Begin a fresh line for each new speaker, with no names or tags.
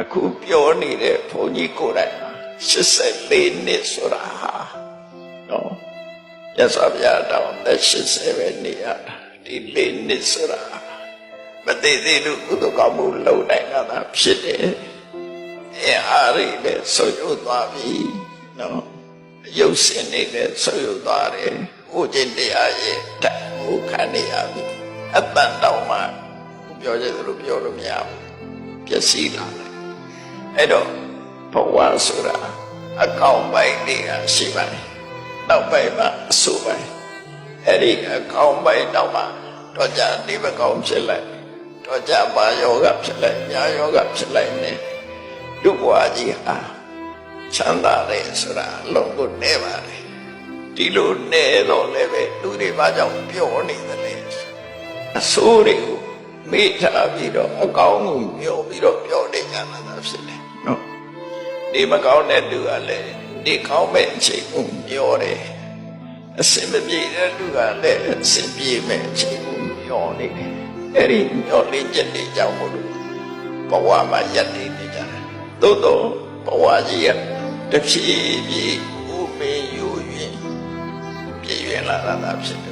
အခုပြောနေတဲ့ဘုန်းကြီးကိုယ်တိုင်ဟာ84နှစ်ဆိုတာဟာနော်ရသော်ဗျာတောင်းသက်80ပဲနေရတာဒီလေးနှစ်ဆိုတာမသေးသေးလို့ကုသကောင်းမှုလုပ်နိုင်တာသာဖြစ်တယ်အဲအားရည်လည်းဆွတ်ရွတ်သွားပြီနော်ရုပ်စင်နေလည်းဆွတ်ရွတ်သွားတယ်ဥကျင်တရားရဲ့တတ်မှုခံနေရပြီအတန်တောင်းမှပြောကြတယ်လို့ပြောလို့မရဘူးပျက်စီးလာတယ် အဲ့တော့ဘဝဆိုတာအကောင်ပိုင်းတွေကရှိပါတယ်။နောက်ပိုင်းမှာအဆူပိုင်းအဲ့ဒီအကောင်ပိုင်းတော့မှတော့ကြဒီမကောင်ဖြစ်လိုက်တော့ကြဘာယောဂဖြစ်လိုက်ညာယောဂဖြစ်လိုက်နေဒုဘဝကြီးဟာချမ်းသာတယ်ဆိုတာအလုံးကိုနေပါတယ်ဒီလိုနေတော့လည်းပဲလူတွေဘာကြောင့်ပြောနေသလဲအဆိုးတွေကို မေ့ထားပြီးတော့အကောင်းကိုမျောပြီးတော့ပြောနေကြတာသာဖြစ်တယ်နော်ဒီမကောင်းတဲ့လူကလည်းဒီကောင်းမဲ့အချိန်ကိုမျောတယ်အစင်မပြေတဲ့လူကလည်းအစင်ပြေမဲ့အချိန်ကိုမျောနေတယ်အဲ့ဒီမျောလေးချက်တွေကြောင့်မို့လို့ဘဝမှာယက်နေနေကြတယ်သို့တော့ဘဝကြီးကတဖြည်းဖြည်းဥမေယူရင်ပြည့်ရွင်လာတာသာဖြစ်တယ်